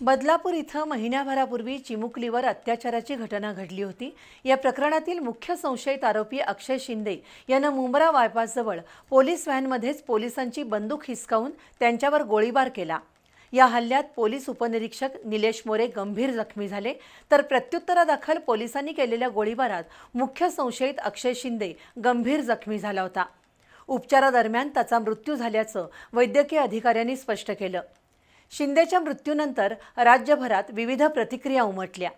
बदलापूर इथं महिन्याभरापूर्वी चिमुकलीवर अत्याचाराची घटना घडली होती. या प्रकरणातील मुख्य संशयित आरोपी अक्षय शिंदे यानं मुंब्रा बायपासजवळ पोलीस व्हॅनमध्येच पोलिसांची बंदूक हिसकावून त्यांच्यावर गोळीबार केला. या हल्ल्यात पोलीस उपनिरीक्षक निलेश मोरे गंभीर जखमी झाले. तर प्रत्युत्तरादाखल पोलिसांनी केलेल्या गोळीबारात मुख्य संशयित अक्षय शिंदे गंभीर जखमी झाला होता. उपचारादरम्यान त्याचा मृत्यू झाल्याचं वैद्यकीय अधिकाऱ्यांनी स्पष्ट केलं. शिंदेच्या मृत्यूनंतर राज्यभरात विविध प्रतिक्रिया उमटल्या.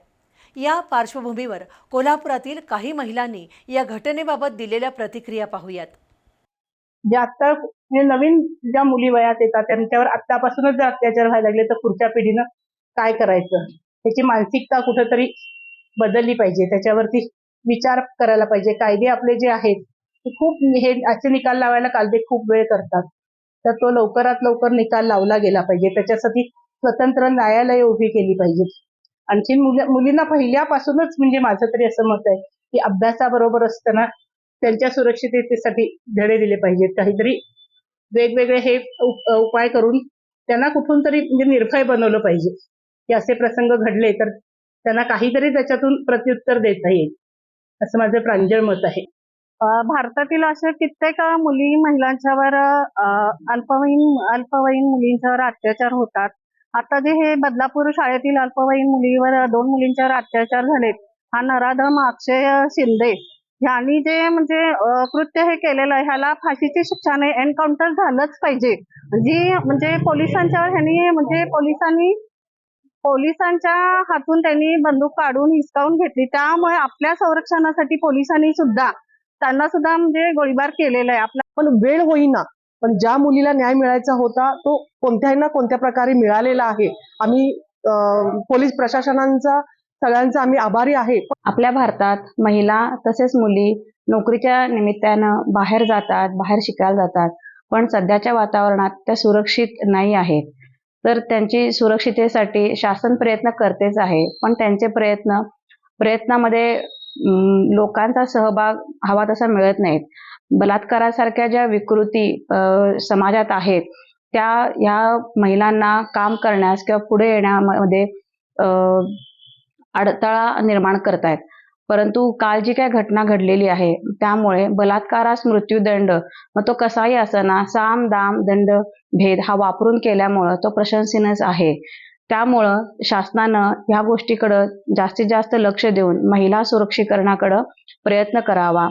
या पार्श्वभूमीवर कोल्हापुरातील काही महिलांनी या घटनेबाबत दिलेल्या प्रतिक्रिया पाहूयात. जे आता हे नवीन ज्या मुली वयात येतात त्यांच्यावर आतापासूनच जर अत्याचार व्हायला लागले तर पुढच्या पिढीनं काय करायचं? त्याची मानसिकता कुठंतरी बदलली पाहिजे. त्याच्यावरती विचार करायला पाहिजे. कायदे आपले जे आहेत ते खूप हे असे निकाल लावायला कायदे खूप वेळ करतात. तर तो लवकरात लवकर निकाल लावला गेला पाहिजे. त्याच्यासाठी स्वतंत्र न्यायालय उभी केली पाहिजेत आणखी मुलींना पहिल्यापासूनच म्हणजे माझं तरी असं मत आहे की अभ्यासाबरोबर असताना त्यांच्या सुरक्षिततेसाठी धडे दिले पाहिजेत. काहीतरी वेगवेगळे हे उपाय करून त्यांना कुठून तरी म्हणजे निर्भय बनवलं पाहिजे. की असे प्रसंग घडले तर त्यांना काहीतरी त्याच्यातून प्रत्युत्तर देता येईल. असं माझं प्रांजळ मत आहे. भारतातील अशा कित्येक मुली महिलांच्यावर अल्पवयीन अल्पवयीन मुलींच्यावर अत्याचार होतात. आता जे हे बदलापूर शाळेतील अल्पवयीन मुलीवर दोन मुलींच्यावर अत्याचार झालेत हा नराधम अक्षय शिंदे ह्यांनी जे म्हणजे कृत्य हे केलेलं आहे ह्याला फाशीची शिक्षाने एन्काउंटर झालंच पाहिजे. जी म्हणजे पोलिसांच्यावर ह्यांनी म्हणजे पोलिसांनी पोलिसांच्या हातून त्यांनी बंदूक काढून हिसकावून घेतली. त्यामुळे आपल्या संरक्षणासाठी पोलिसांनी सुद्धा त्यांना सुद्धा म्हणजे गोळीबार केलेला आहे. आपल्या पण वेळ होईना. पण ज्या मुलीला न्याय मिळायचा होता तो कोणत्याही ना कोणत्या प्रकारे मिळालेला आहे. आम्ही पोलीस प्रशासनांचा सगळ्यांचा आम्ही आभारी आहे. आपल्या भारतात महिला तसेच मुली नोकरीच्या निमित्तानं बाहेर जातात बाहेर शिकायला जातात. पण सध्याच्या वातावरणात त्या सुरक्षित नाही आहेत. तर त्यांची सुरक्षितेसाठी शासन प्रयत्न करतेच आहे. पण त्यांचे प्रयत्न प्रयत्नामध्ये लोकांचा सहभाग हवा तसा मिळत नाहीत. बलात्कारासारख्या ज्या विकृती अं, समाजात आहेत त्या ह्या महिलांना काम करण्यास किंवा पुढे येण्यामध्ये अं, अडथळा निर्माण करतायत. परंतु काल जी काय घटना घडलेली आहे त्यामुळे बलात्कारास मृत्यूदंड मग तो कसाही असताना साम दाम दंड भेद हा वापरून केल्यामुळं तो प्रशंसनीयच आहे. त्यामुळं शासनानं ह्या गोष्टीकडं जास्तीत जास्त लक्ष देऊन महिला सुरक्षीकरणाकडं प्रयत्न करावा.